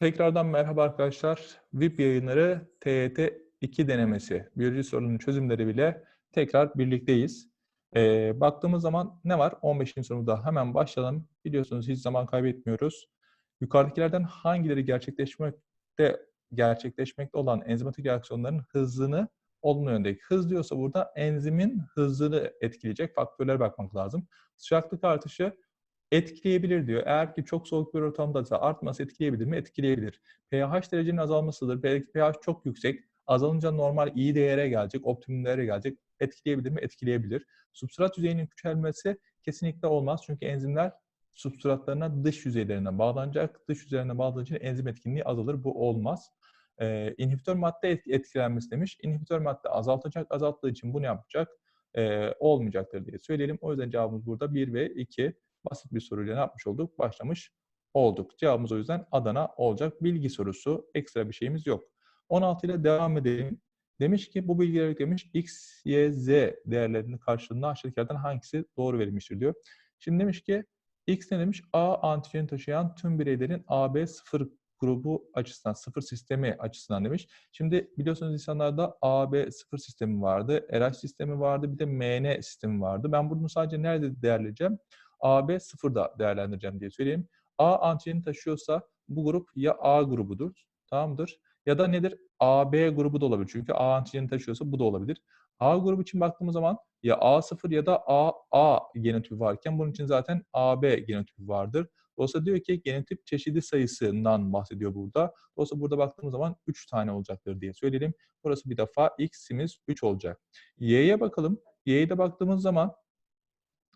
Tekrardan merhaba arkadaşlar. VIP yayınları TYT 2 denemesi, biyoloji sorunun çözümleri bile tekrar birlikteyiz. Ee, baktığımız zaman ne var? 15. sorumuzda hemen başlayalım. Biliyorsunuz hiç zaman kaybetmiyoruz. Yukarıdakilerden hangileri gerçekleşmekte gerçekleşmekte olan enzimatik reaksiyonların hızını olumlu yöndeki. Hız diyorsa burada enzimin hızını etkileyecek faktörlere bakmak lazım. Sıcaklık artışı etkileyebilir diyor. Eğer ki çok soğuk bir ortamdaysa artması etkileyebilir mi? Etkileyebilir. pH derecenin azalmasıdır. Belki pH çok yüksek. Azalınca normal iyi değere gelecek, optimum değere gelecek. Etkileyebilir mi? Etkileyebilir. Substrat yüzeyinin küçülmesi kesinlikle olmaz. Çünkü enzimler substratlarına dış yüzeylerine bağlanacak. Dış yüzeylerine bağlandığı için enzim etkinliği azalır. Bu olmaz. Ee, inhibitör madde etkilenmesi demiş. İnhibitör madde azaltacak. Azalttığı için bunu yapacak. Ee, olmayacaktır diye söyleyelim. O yüzden cevabımız burada 1 ve 2. Basit bir soruyla ne yapmış olduk? Başlamış olduk. Cevabımız o yüzden Adana olacak. Bilgi sorusu. Ekstra bir şeyimiz yok. 16 ile devam edelim. Demiş ki bu bilgileri demiş x, y, z değerlerinin karşılığında aşağıdakilerden hangisi doğru verilmiştir diyor. Şimdi demiş ki x ne demiş? A antijeni taşıyan tüm bireylerin AB sıfır grubu açısından, sıfır sistemi açısından demiş. Şimdi biliyorsunuz insanlarda AB sıfır sistemi vardı, RH sistemi vardı, bir de MN sistemi vardı. Ben bunu sadece nerede değerleyeceğim? AB sıfırda değerlendireceğim diye söyleyeyim. A antijeni taşıyorsa bu grup ya A grubudur, tamamdır. Ya da nedir? AB grubu da olabilir. Çünkü A antijeni taşıyorsa bu da olabilir. A grubu için baktığımız zaman ya A0 ya da AA genotipi varken bunun için zaten AB genotipi vardır. Dolayısıyla diyor ki genotip çeşidi sayısından bahsediyor burada. Dolayısıyla burada baktığımız zaman 3 tane olacaktır diye söyleyelim. Burası bir defa x'imiz 3 olacak. Y'ye bakalım. Y'ye de baktığımız zaman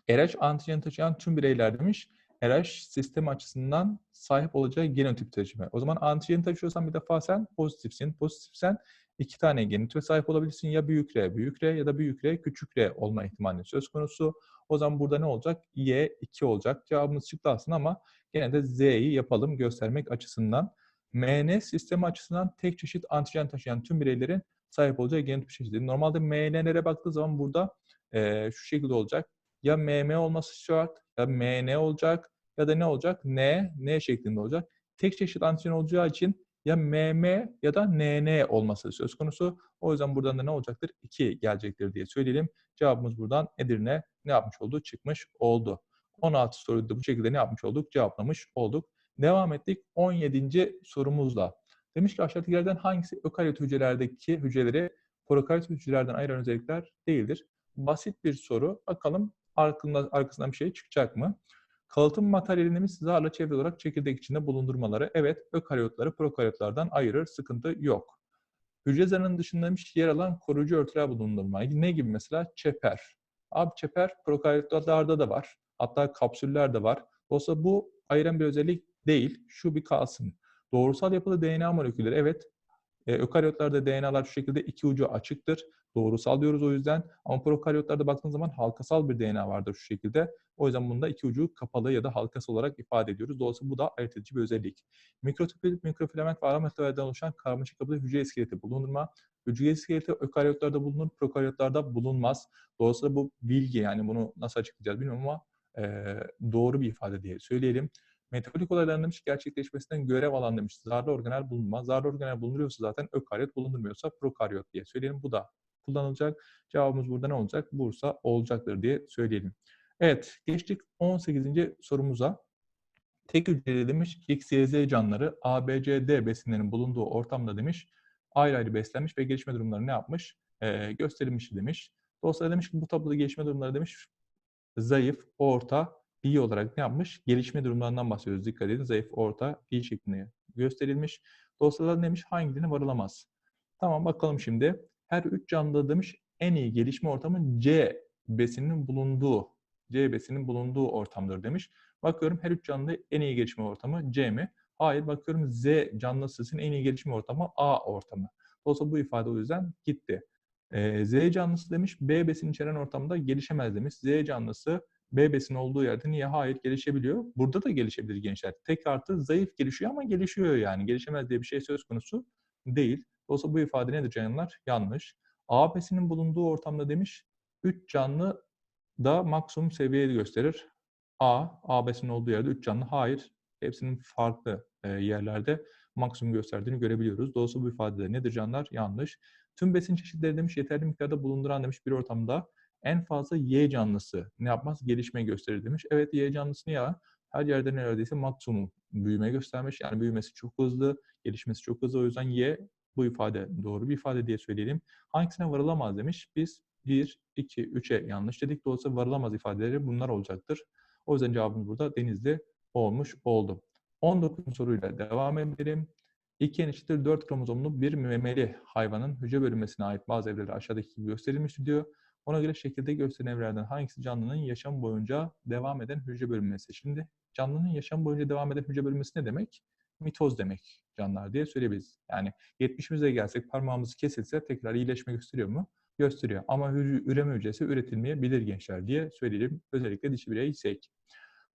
RH antijen taşıyan tüm bireyler demiş. RH sistem açısından sahip olacağı genotip taşıma. O zaman antijen taşıyorsan bir defa sen pozitifsin. Pozitifsen iki tane genotipe sahip olabilirsin. Ya büyük R, büyük R ya da büyük R, küçük R olma ihtimali söz konusu. O zaman burada ne olacak? Y 2 olacak. Cevabımız çıktı aslında ama gene de Z'yi yapalım göstermek açısından. MN sistemi açısından tek çeşit antijen taşıyan tüm bireylerin sahip olacağı genotip çeşidi. Normalde MN'lere baktığı zaman burada e, şu şekilde olacak ya MM olması şart, ya MN olacak ya da ne olacak? N, N şeklinde olacak. Tek çeşit antijen olacağı için ya MM ya da NN olması söz konusu. O yüzden buradan da ne olacaktır? 2 gelecektir diye söyleyelim. Cevabımız buradan Edirne ne yapmış oldu? Çıkmış oldu. 16 soruyu da bu şekilde ne yapmış olduk? Cevaplamış olduk. Devam ettik 17. sorumuzla. Demiş ki aşağıdakilerden hangisi ökaryot hücrelerdeki hücreleri prokaryot hücrelerden ayıran özellikler değildir? Basit bir soru. Bakalım arkasından, arkasından bir şey çıkacak mı? Kalıtım materyalini zarla çevre olarak çekirdek içinde bulundurmaları evet ökaryotları prokaryotlardan ayırır, sıkıntı yok. Hücre zarının dışında yer alan koruyucu örtüler bulundurma. Ne gibi mesela? Çeper. Abi çeper prokaryotlarda da var. Hatta kapsüller de var. Dolayısıyla bu ayıran bir özellik değil. Şu bir kalsın. Doğrusal yapılı DNA molekülleri evet e, ökaryotlarda DNA'lar şu şekilde iki ucu açıktır. Doğrusal diyoruz o yüzden. Ama prokaryotlarda baktığınız zaman halkasal bir DNA vardır şu şekilde. O yüzden bunda iki ucu kapalı ya da halkası olarak ifade ediyoruz. Dolayısıyla bu da ayırt edici bir özellik. Mikrotüpül, mikrofilament ve ara oluşan karmaşık yapıda hücre iskeleti bulundurma. Hücre iskeleti ökaryotlarda bulunur, prokaryotlarda bulunmaz. Dolayısıyla bu bilgi yani bunu nasıl açıklayacağız bilmiyorum ama e, doğru bir ifade diye söyleyelim. Metabolik olayların demiş gerçekleşmesinden görev alan demiş. Zarlı organel bulunmaz. Zarlı organel bulunuyorsa zaten ökaryot bulundurmuyorsa prokaryot diye söyleyelim. Bu da kullanılacak. Cevabımız burada ne olacak? Bursa olacaktır diye söyleyelim. Evet, geçtik 18. sorumuza. Tek hücreli demiş X, Y, Z canlıları A, B, C, D besinlerinin bulunduğu ortamda demiş ayrı ayrı beslenmiş ve gelişme durumları ne yapmış? Ee, gösterilmiş demiş. Dolayısıyla demiş ki bu tabloda gelişme durumları demiş zayıf, orta, iyi olarak ne yapmış? Gelişme durumlarından bahsediyoruz. Dikkat edin. Zayıf, orta, iyi şeklinde gösterilmiş. Dolayısıyla demiş hangilerine varılamaz? Tamam bakalım şimdi. Her üç canlıda demiş en iyi gelişme ortamı C besinin bulunduğu, C besinin bulunduğu ortamdır demiş. Bakıyorum her üç canlıda en iyi gelişme ortamı C mi? Hayır bakıyorum Z canlısının en iyi gelişme ortamı A ortamı. Dolayısıyla bu ifade o yüzden gitti. Ee, Z canlısı demiş B besin içeren ortamda gelişemez demiş. Z canlısı B besin olduğu yerde niye? Hayır gelişebiliyor. Burada da gelişebilir gençler. Tek artı zayıf gelişiyor ama gelişiyor yani. Gelişemez diye bir şey söz konusu değil. Dolayısıyla bu ifade nedir canlılar? Yanlış. A besinin bulunduğu ortamda demiş 3 canlı da maksimum seviyeyi gösterir. A, A besinin olduğu yerde 3 canlı. Hayır. Hepsinin farklı e, yerlerde maksimum gösterdiğini görebiliyoruz. Dolayısıyla bu ifade nedir canlar? Yanlış. Tüm besin çeşitleri demiş yeterli miktarda bulunduran demiş bir ortamda en fazla Y canlısı ne yapmaz? Gelişme gösterir demiş. Evet Y canlısı ya her yerde neredeyse maksimum büyüme göstermiş. Yani büyümesi çok hızlı, gelişmesi çok hızlı. O yüzden Y bu ifade doğru bir ifade diye söyleyelim. Hangisine varılamaz demiş. Biz 1, 2, 3'e yanlış dedik. Dolayısıyla varılamaz ifadeleri bunlar olacaktır. O yüzden cevabımız burada denizli olmuş oldu. 19. soruyla devam edelim. 2 eşittir 4 kromozomlu bir memeli hayvanın hücre bölünmesine ait bazı evreleri aşağıdaki gibi gösterilmiş diyor. Ona göre şekilde gösterilen evrelerden hangisi canlının yaşam boyunca devam eden hücre bölünmesi? Şimdi canlının yaşam boyunca devam eden hücre bölünmesi ne demek? Mitoz demek canlılar diye söyleyebiliriz. Yani 70'imize gelsek parmağımız kesilse tekrar iyileşme gösteriyor mu? Gösteriyor. Ama üreme hücresi üretilmeyebilir gençler diye söyleyelim. Özellikle dişi bireysek.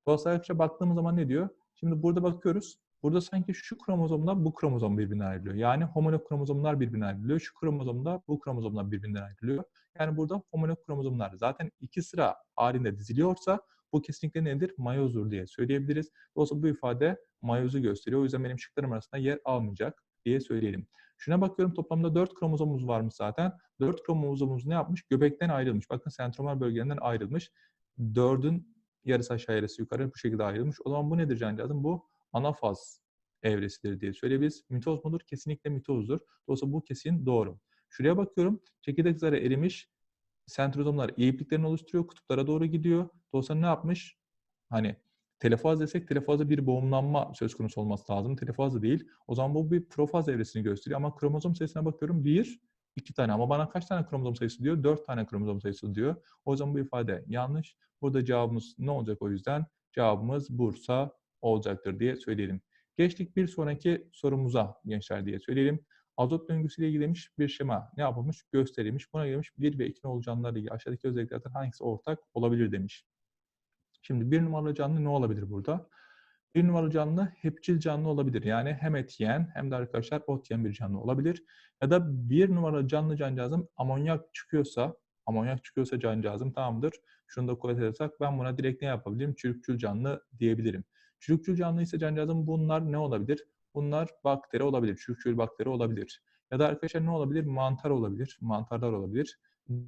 Dolayısıyla baktığımız zaman ne diyor? Şimdi burada bakıyoruz. Burada sanki şu kromozomla bu kromozom birbirinden ayrılıyor. Yani homolog kromozomlar birbirinden ayrılıyor. Şu kromozomda bu kromozomlar birbirinden ayrılıyor. Yani burada homolog kromozomlar zaten iki sıra halinde diziliyorsa bu kesinlikle nedir? Mayozdur diye söyleyebiliriz. Dolayısıyla bu ifade mayozu gösteriyor. O yüzden benim şıklarım arasında yer almayacak diye söyleyelim. Şuna bakıyorum toplamda 4 kromozomumuz varmış zaten. 4 kromozomumuz ne yapmış? Göbekten ayrılmış. Bakın sentromer bölgelerinden ayrılmış. 4'ün yarısı aşağı yarısı yukarı bu şekilde ayrılmış. O zaman bu nedir cancağızım? Bu anafaz evresidir diye söyleyebiliriz. Mitoz mudur? Kesinlikle mitozdur. Dolayısıyla bu kesin doğru. Şuraya bakıyorum. Çekirdek zarı erimiş. Sentrozomlar iyipliklerini oluşturuyor. Kutuplara doğru gidiyor. Dolayısıyla ne yapmış? Hani telefaz desek telefazda bir boğumlanma söz konusu olması lazım. Telefazda değil. O zaman bu bir profaz evresini gösteriyor. Ama kromozom sayısına bakıyorum. Bir, iki tane. Ama bana kaç tane kromozom sayısı diyor? Dört tane kromozom sayısı diyor. O zaman bu ifade yanlış. Burada cevabımız ne olacak o yüzden? Cevabımız Bursa olacaktır diye söyleyelim. Geçtik bir sonraki sorumuza gençler diye söyleyelim. Azot döngüsüyle ilgili demiş bir şema ne yapılmış? Gösterilmiş. Buna gelmiş 1 ve 2 nolu canlılarla ilgili aşağıdaki özelliklerden hangisi ortak olabilir demiş. Şimdi bir numaralı canlı ne olabilir burada? Bir numaralı canlı hepçil canlı olabilir. Yani hem et yiyen hem de arkadaşlar ot yiyen bir canlı olabilir. Ya da bir numaralı canlı cancağızım amonyak çıkıyorsa, amonyak çıkıyorsa cancağızım tamamdır. Şunu da kuvvet edersek ben buna direkt ne yapabilirim? Çürükçül canlı diyebilirim. Çürükçül canlı ise cancağızım bunlar ne olabilir? Bunlar bakteri olabilir. Çürükçül bakteri olabilir. Ya da arkadaşlar ne olabilir? Mantar olabilir. Mantarlar olabilir.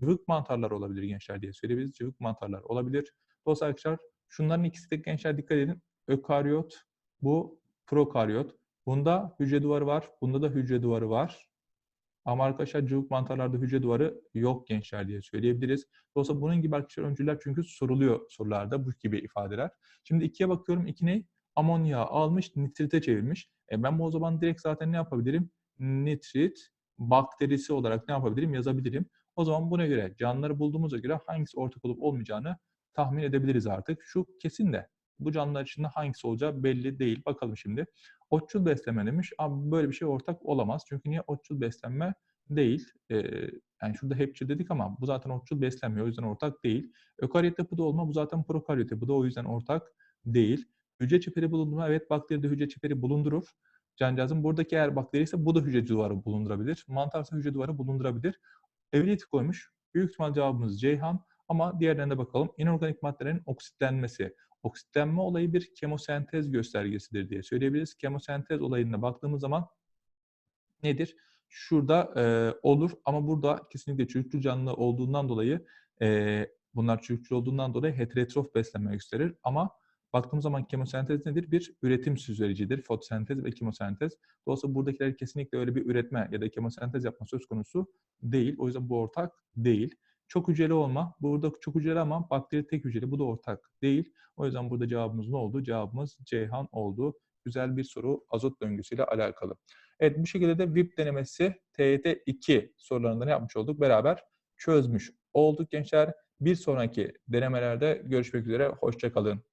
Cıvık mantarlar olabilir gençler diye söyleyebiliriz. Cıvık mantarlar olabilir. Dolayısıyla arkadaşlar şunların ikisi de gençler dikkat edin. Ökaryot, bu prokaryot. Bunda hücre duvarı var. Bunda da hücre duvarı var. Ama arkadaşlar cıvık mantarlarda hücre duvarı yok gençler diye söyleyebiliriz. Dolayısıyla bunun gibi arkadaşlar öncüler çünkü soruluyor sorularda bu gibi ifadeler. Şimdi ikiye bakıyorum. İki ne? Amonya almış, nitrite çevirmiş. E ben bu o zaman direkt zaten ne yapabilirim? Nitrit bakterisi olarak ne yapabilirim? Yazabilirim. O zaman buna göre canlıları bulduğumuza göre hangisi ortak olup olmayacağını tahmin edebiliriz artık. Şu kesin de bu canlılar içinde hangisi olacağı belli değil. Bakalım şimdi. Otçul beslenme demiş. Ama böyle bir şey ortak olamaz. Çünkü niye otçul beslenme değil? Ee, yani şurada hepçil dedik ama bu zaten otçul beslenmiyor. O yüzden ortak değil. Ökaryot yapıda olma bu zaten prokaryot yapıda. O yüzden ortak değil. Hücre çeperi bulundurma. Evet bakteride hücre çeperi bulundurur. Cancağızın buradaki eğer bakteri ise bu da hücre duvarı bulundurabilir. Mantarsa hücre duvarı bulundurabilir. Evlilik koymuş. Büyük ihtimal cevabımız Ceyhan. Ama diğerlerine bakalım. İnorganik maddelerin oksitlenmesi. Oksitlenme olayı bir kemosentez göstergesidir diye söyleyebiliriz. Kemosentez olayına baktığımız zaman nedir? Şurada e, olur ama burada kesinlikle çürükçül canlı olduğundan dolayı e, bunlar çürükçül olduğundan dolayı heterotrof beslenme gösterir. Ama baktığımız zaman kemosentez nedir? Bir üretim süzericidir. Fotosentez ve kemosentez. Dolayısıyla buradakiler kesinlikle öyle bir üretme ya da kemosentez yapma söz konusu değil. O yüzden bu ortak değil. Çok hücreli olma. Burada çok hücreli ama bakteri tek hücreli. Bu da ortak değil. O yüzden burada cevabımız ne oldu? Cevabımız Ceyhan oldu. Güzel bir soru azot döngüsüyle alakalı. Evet bu şekilde de VIP denemesi TYT 2 sorularında ne yapmış olduk? Beraber çözmüş olduk gençler. Bir sonraki denemelerde görüşmek üzere. Hoşçakalın.